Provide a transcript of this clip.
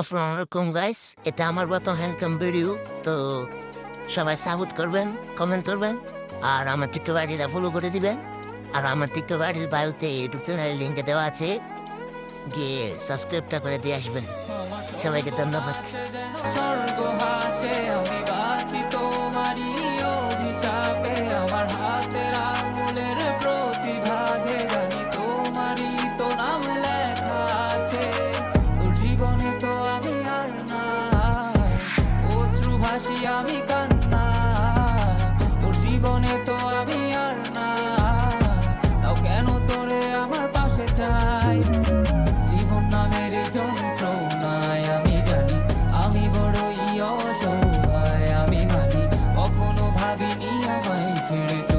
আসসালামু আলাইকুম গাইস এটা আমার প্রথম হ্যান্ডকাম ভিডিও, তো সবাই সাপোর্ট করবেন কমেন্ট করবেন, আর আমার টিকটক আইডিটা ফলো করে দিবেন, আর আমার টিকটক আইডির বায়ুতে ইউটিউব চ্যানেলের লিঙ্কে দেওয়া আছে, গিয়ে সাবস্ক্রাইবটা করে দিয়ে আসবেন। সবাইকে ধন্যবাদ। জীবনে তো আমি কান্না, তোর জীবনে তো আমি আর না। তাও কেন তোরে আমার পাশে চাই? জীবন নামের যন্ত্রণায় আমি জানি, আমি বড়ই অসহায়, আমি মানি, কখনো ভাবিনি আমায় ছেড়ে